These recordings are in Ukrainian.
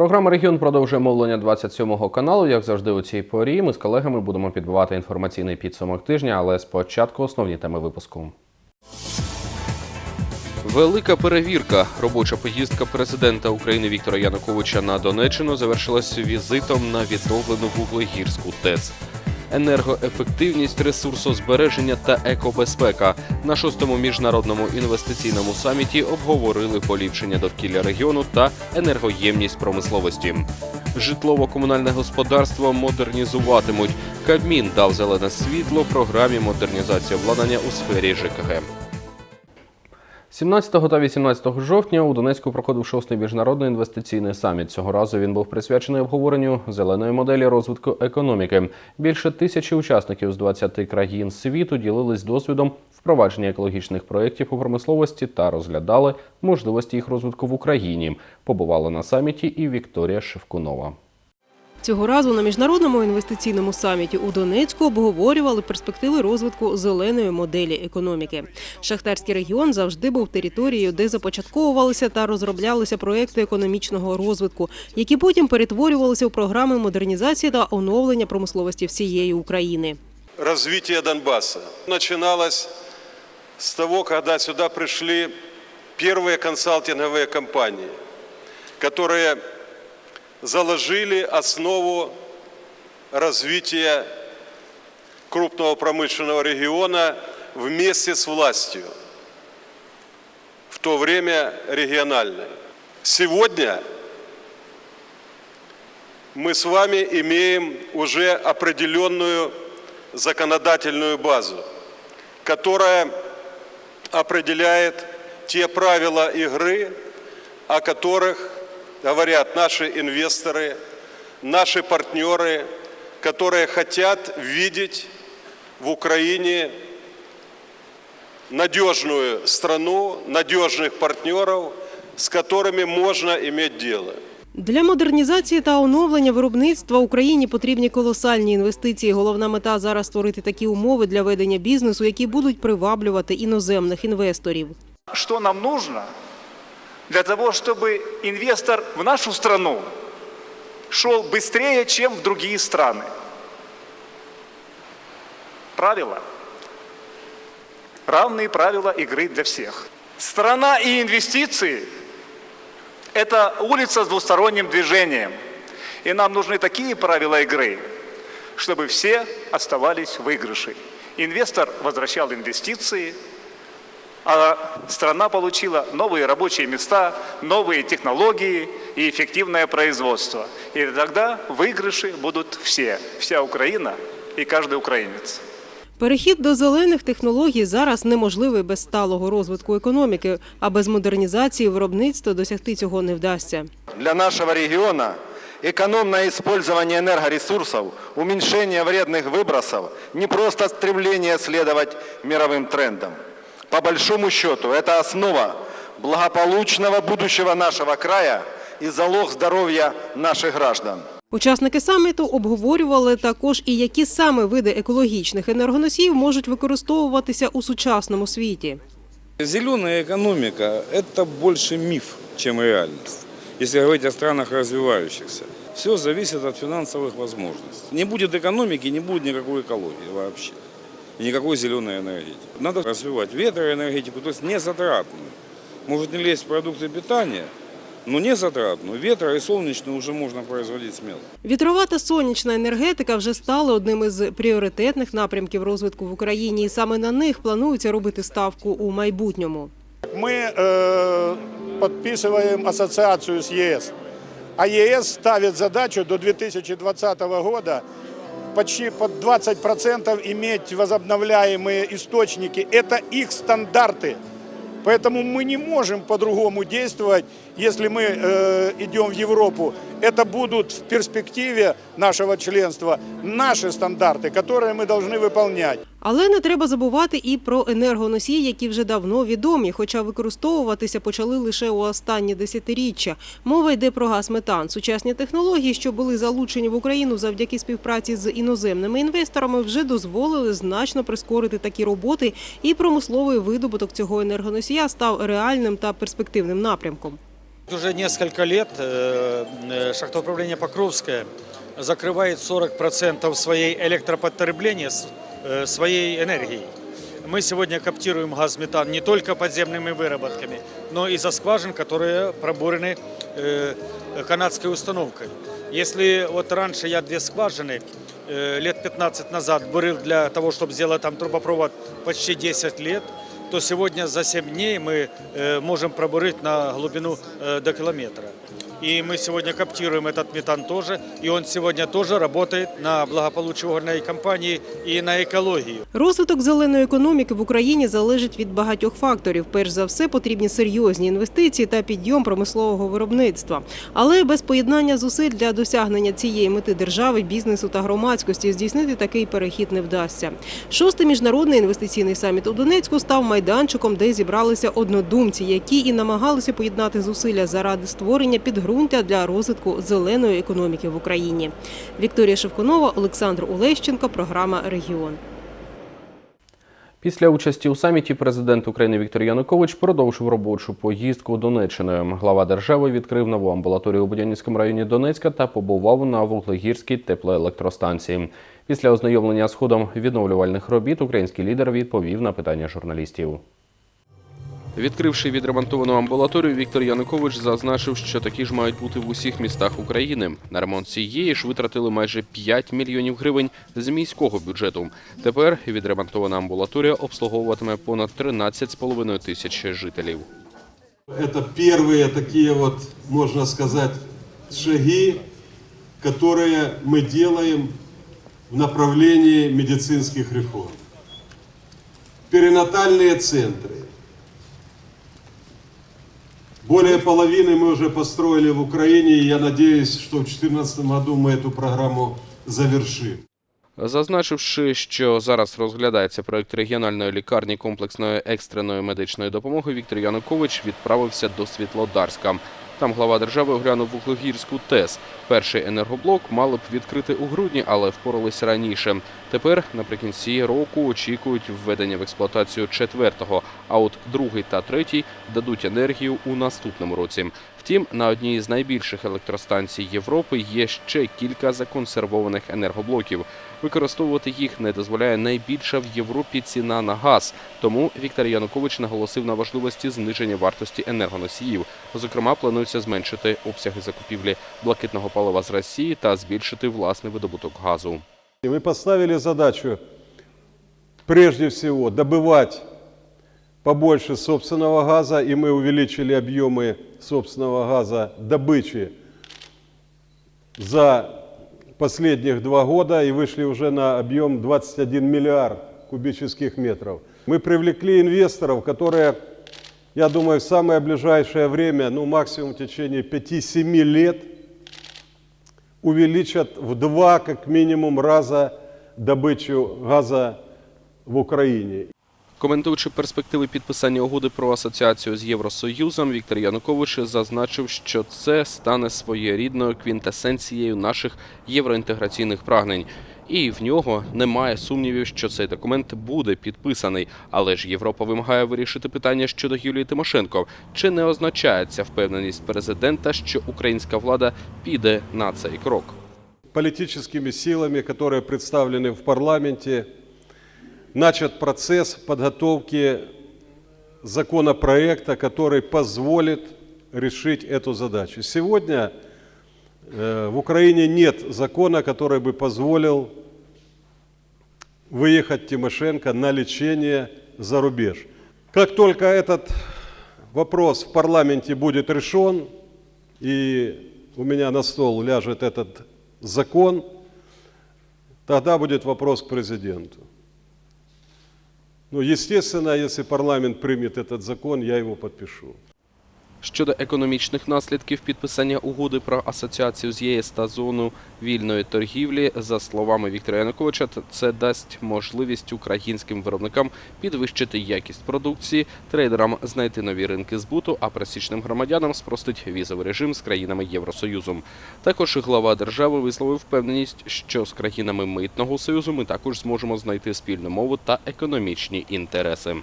Програма Регіон продовжує мовлення 27-го каналу. Як завжди, у цій порі ми з колегами будемо підбивати інформаційний підсумок тижня, але спочатку основні теми випуску. Велика перевірка. Робоча поїздка президента України Віктора Януковича на Донеччину завершилась візитом на відновлену вуглегірську ТЕЦ. Енергоефективність, ресурсозбереження та екобезпека на шостому міжнародному інвестиційному саміті обговорили поліпшення довкілля регіону та енергоємність промисловості. Житлово-комунальне господарство модернізуватимуть. Кабмін дав зелене світло програмі модернізації обладнання у сфері ЖКГ. 17 та 18 жовтня у Донецьку проходив шостий міжнародний інвестиційний саміт. Цього разу він був присвячений обговоренню зеленої моделі розвитку економіки. Більше тисячі учасників з 20 країн світу ділились досвідом впровадження екологічних проєктів у промисловості та розглядали можливості їх розвитку в Україні. Побувала на саміті і Вікторія Шевкунова. Цього разу на міжнародному інвестиційному саміті у Донецьку обговорювали перспективи розвитку зеленої моделі економіки. Шахтарський регіон завжди був територією, де започатковувалися та розроблялися проекти економічного розвитку, які потім перетворювалися у програми модернізації та оновлення промисловості всієї України. развитие Донбасса начиналось с того, когда сюда пришли первые консалтинговые компании, которые заложили основу развития крупного промышленного региона вместе с властью, в то время региональной. Сегодня мы с вами имеем уже определенную законодательную базу, которая определяет те правила игры, о которых говорят наши инвесторы, наши партнеры, которые хотят видеть в Украине надежную страну, надежных партнеров, с которыми можно иметь дело. Для модернізації та оновлення виробництва Україні потрібні колосальні інвестиції. Головна мета зараз створити такі умови для ведення бізнесу, які будуть приваблювати іноземних інвесторів. Что нам нужно Для того, чтобы инвестор в нашу страну шел быстрее, чем в другие страны? Правила. Равные правила игры для всех. Страна и инвестиции – это улица с двусторонним движением. И нам нужны такие правила игры, чтобы все оставались в выигрыше. Инвестор возвращал инвестиции, а страна получила новые рабочие места, новые технологии и эффективное производство. И тогда выигрыши будут все, вся Украина и каждый украинец. Перехід до зелених технологій зараз неможливий без сталого розвитку економіки, а без модернізації виробництва досягти цього не вдасться. Для нашего региона экономное использование энергоресурсов, уменьшение вредных выбросов – не просто стремление следовать мировым трендам. По большому счету, это основа благополучного будущего нашего края и залог здоровья наших граждан. Учасники саміту обговорювали також і які саме види екологічних енергоносіїв можуть використовуватися у сучасному світі. Зеленая экономика – это больше миф, чем реальность. Если говорить о странах развивающихся, все зависит от финансовых возможностей. Не будет экономики, не будет никакой экологии вообще. И никакой зеленой энергетики. Надо развивать ветроэнергетику, то есть не затратную. Может не лезть в продукты питания, но не затратную. Ветро и солнечную уже можно производить смело. Вітрова та сонячна енергетика вже стали одним із пріоритетних напрямків розвитку в Україні, і саме на них планується робити ставку у майбутньому. Мы э, подписываем ассоциацию с ЕС. А ЕС ставит задачу до 2020 года почти под 20% иметь возобновляемые источники. Это их стандарты. Поэтому мы не можем по-другому действовать, если мы э, идем в Европу. Это будут в перспективе нашего членства наши стандарты, которые мы должны выполнять. Але не треба забувати і про енергоносії, які вже давно відомі, хоча використовуватися почали лише у останні десятиріччя. Мова йде про газ метан. Сучасні технології, що були залучені в Україну завдяки співпраці з іноземними інвесторами, вже дозволили значно прискорити такі роботи, і промисловий видобуток цього енергоносія став реальним та перспективним напрямком. Уже несколько лет э, э, шахтоуправление Покровское закрывает 40% своей электропотребления с- э, своей энергией. Мы сегодня коптируем газ метан не только подземными выработками, но и за скважин, которые пробурены э, канадской установкой. Если вот раньше я две скважины э, лет 15 назад бурил для того, чтобы сделать там трубопровод почти 10 лет, то сегодня за 7 дней мы э, можем пробурить на глубину э, до километра. И мы сегодня коптируем этот метан тоже, и он сегодня тоже работает на благополучие угольной компании и на экологию. Розвиток зеленої економіки в Україні залежить від багатьох факторів. Перш за все, потрібні серйозні інвестиції та підйом промислового виробництва. Але без поєднання зусиль для досягнення цієї мети держави, бізнесу та громадськості здійснити такий перехід не вдасться. Шостий міжнародний інвестиційний саміт у Донецьку став майданчиком, де зібралися однодумці, які і намагалися поєднати зусилля заради створення підґрунтя для розвитку зеленої економіки в Україні. Вікторія Шевкунова, Олександр Олещенко, програма Регіон. Після участі у саміті президент України Віктор Янукович продовжив робочу поїздку Донеччиною. Глава держави відкрив нову амбулаторію у Будянівському районі Донецька та побував на вуглегірській теплоелектростанції. Після ознайомлення з ходом відновлювальних робіт український лідер відповів на питання журналістів. Відкривши відремонтовану амбулаторію, Віктор Янукович зазначив, що такі ж мають бути в усіх містах України. На ремонт цієї ж витратили майже 5 мільйонів гривень з міського бюджету. Тепер відремонтована амбулаторія обслуговуватиме понад 13,5 тисяч жителів. Это первые такие вот, можно сказать, шаги, которые мы делаем в направлении медицинских реформ. Перинатальные центры. Более половины мы уже построили в Украине, и я надеюсь, что в 2014 году мы эту программу завершим. Зазначивши, що зараз розглядається проект регіональної лікарні комплексної екстреної медичної допомоги, Віктор Янукович відправився до Світлодарська. Там глава держави оглянув Вуглегірську ТЕС. Перший енергоблок мали б відкрити у грудні, але впоралися раніше. Тепер наприкінці року очікують введення в експлуатацію четвертого, а от другий та третій дадуть енергію у наступному році. Втім, на одній з найбільших електростанцій Європи є ще кілька законсервованих енергоблоків Використовувати їх не дозволяє найбільша в Європі ціна на газ. Тому Віктор Янукович наголосив на важливості зниження вартості енергоносіїв. Зокрема, планується зменшити обсяги закупівлі блакитного палива з Росії та збільшити власний видобуток газу. И мы поставили задачу, прежде всего, добывать побольше собственного газа, и мы увеличили объемы собственного газа добычи за последних два года и вышли уже на объем 21 миллиард кубических метров. Мы привлекли инвесторов, которые, я думаю, в самое ближайшее время, ну максимум в течение 5-7 лет, увеличат в два, как минимум, раза добычу газа в Украине. Коментуючи перспективи підписання угоди про асоціацію з Євросоюзом, Віктор Янукович зазначив, що це стане своєрідною квінтесенцією наших євроінтеграційних прагнень. І в нього немає сумнівів, що цей документ буде підписаний. Але ж Європа вимагає вирішити питання щодо Юлії Тимошенко. Чи не означає ця впевненість президента, що українська влада піде на цей крок? Политическими силами, которые представлены в парламенте, начат процесс подготовки законопроекта, который позволит решить эту задачу. Сегодня э, в Украине нет закона, который бы позволил выехать Тимошенко на лечение за рубеж. Как только этот вопрос в парламенте будет решен, и у меня на стол ляжет этот закон, тогда будет вопрос к президенту. Ну, естественно, если парламент примет этот закон, я его подпишу. Щодо економічних наслідків підписання угоди про асоціацію з ЄС та зону вільної торгівлі, за словами Віктора Януковича, це дасть можливість українським виробникам підвищити якість продукції, трейдерам знайти нові ринки збуту, а пересічним громадянам спростить візовий режим з країнами Євросоюзу. Також глава держави висловив впевненість, що з країнами митного союзу ми також зможемо знайти спільну мову та економічні інтереси.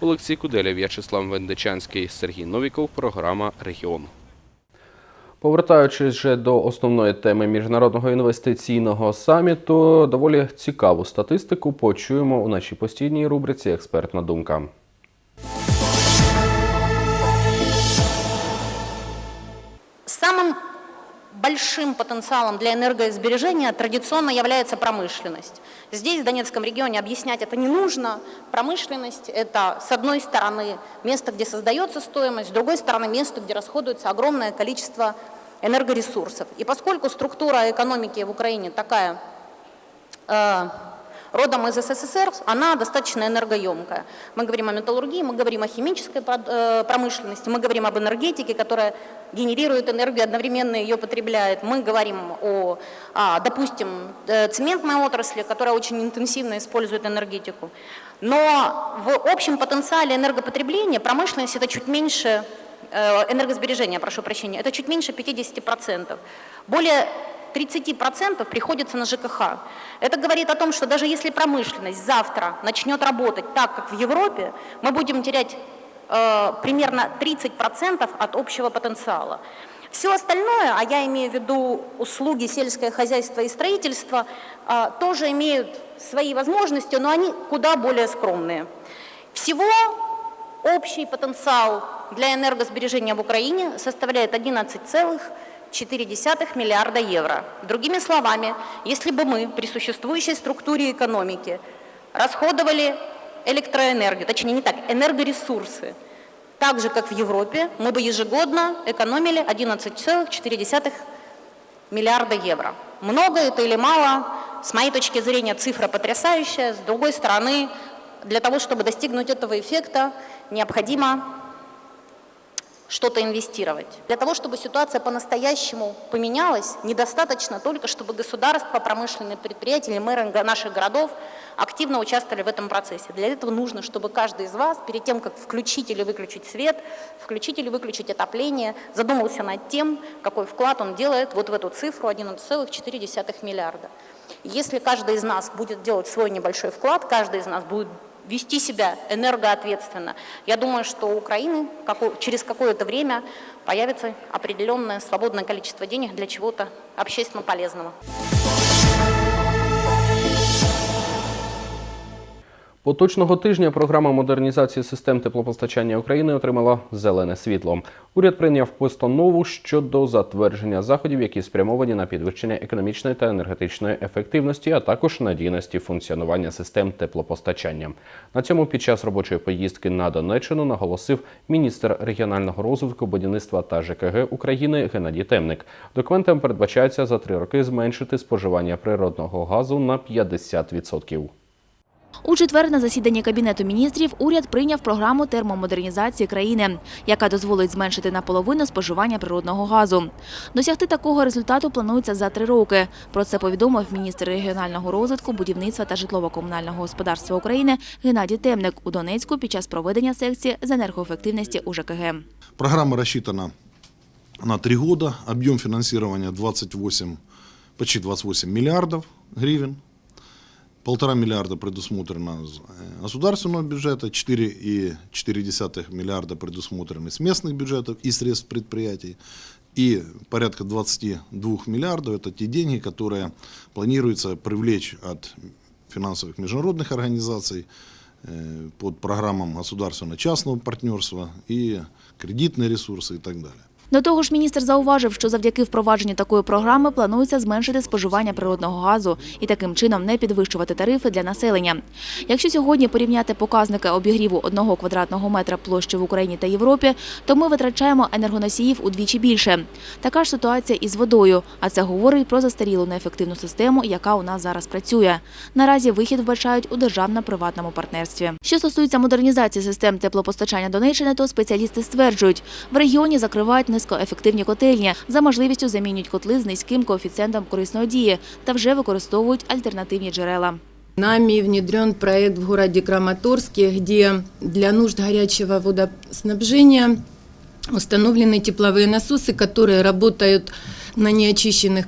Олексій Куделя, В'ячеслав Вендичанський, Сергій Новіков. Програма Регіон. Повертаючись вже до основної теми міжнародного інвестиційного саміту, доволі цікаву статистику почуємо у нашій постійній рубриці Експертна думка. Большим потенциалом для энергосбережения традиционно является промышленность. Здесь, в Донецком регионе, объяснять это не нужно. Промышленность – это, с одной стороны, место, где создается стоимость, с другой стороны, место, где расходуется огромное количество энергоресурсов. И поскольку структура экономики в Украине такая, э, родом из СССР, она достаточно энергоемкая. Мы говорим о металлургии, мы говорим о химической э, промышленности, мы говорим об энергетике, которая генерирует энергию, одновременно ее потребляет. Мы говорим о, а, допустим, э, цементной отрасли, которая очень интенсивно использует энергетику. Но в общем потенциале энергопотребления промышленность это чуть меньше э, энергосбережения, прошу прощения, это чуть меньше 50%. Более 30% приходится на ЖКХ. Это говорит о том, что даже если промышленность завтра начнет работать так, как в Европе, мы будем терять э, примерно 30% от общего потенциала. Все остальное, а я имею в виду услуги, сельское хозяйство и строительство, э, тоже имеют свои возможности, но они куда более скромные. Всего общий потенциал для энергосбережения в Украине составляет 11,4 миллиарда евро. Другими словами, если бы мы при существующей структуре экономики расходовали электроэнергию, точнее не так, энергоресурсы, так же, как в Европе, мы бы ежегодно экономили 11,4 миллиарда евро. Много это или мало? С моей точки зрения цифра потрясающая. С другой стороны, для того, чтобы достигнуть этого эффекта, необходимо что-то инвестировать. Для того, чтобы ситуация по-настоящему поменялась, недостаточно только, чтобы государство, промышленные предприятия мэры наших городов активно участвовали в этом процессе. Для этого нужно, чтобы каждый из вас, перед тем, как включить или выключить свет, включить или выключить отопление, задумался над тем, какой вклад он делает вот в эту цифру 11,4 миллиарда. Если каждый из нас будет делать свой небольшой вклад, каждый из нас будет вести себя энергоответственно, я думаю, что у Украины через какое-то время появится определенное свободное количество денег для чего-то общественно полезного. Поточного тижня програма модернізації систем теплопостачання України отримала зелене світло. Уряд прийняв постанову щодо затвердження заходів, які спрямовані на підвищення економічної та енергетичної ефективності, а також надійності функціонування систем теплопостачання. На цьому під час робочої поїздки на Донеччину наголосив міністр регіонального розвитку, будівництва та ЖКГ України Геннадій Темник. Документом передбачається за три роки зменшити споживання природного газу на 50%. У четвер на засіданні Кабінету міністрів уряд прийняв програму термомодернізації країни, яка дозволить зменшити наполовину споживання природного газу. Досягти такого результату планується за три роки. Про це повідомив міністр регіонального розвитку, будівництва та житлово-комунального господарства України Геннадій Темник у Донецьку під час проведення секції з енергоефективності у ЖКГ. Программа рассчитана на три года. Объем финансирования 28, почти 28 миллиардов гривен. Полтора миллиарда предусмотрено из э, государственного бюджета, 4,4 миллиарда предусмотрены с местных бюджетов и средств предприятий. И порядка 22 миллиардов – это те деньги, которые планируется привлечь от финансовых международных организаций э, под программам государственно-частного партнерства и кредитные ресурсы и так далее. До того ж, міністр зауважив, що завдяки впровадженню такої програми планується зменшити споживання природного газу і таким чином не підвищувати тарифи для населення. Якщо сьогодні порівняти показники обігріву одного квадратного метра площі в Україні та Європі, то ми витрачаємо енергоносіїв удвічі більше. Така ж ситуація і з водою, а це говорить про застарілу неефективну систему, яка у нас зараз працює. Наразі вихід вбачають у державно-приватному партнерстві. Що стосується модернізації систем теплопостачання Донеччини, то спеціалісти стверджують, в регіоні закривають низькоефективні котельні, за можливістю замінюють котли з низьким коефіцієнтом корисної дії та вже використовують альтернативні джерела. Нами внедрен проект в городе Краматорске, где для нужд горячего водоснабжения установлены тепловые насосы, которые работают на неочищенных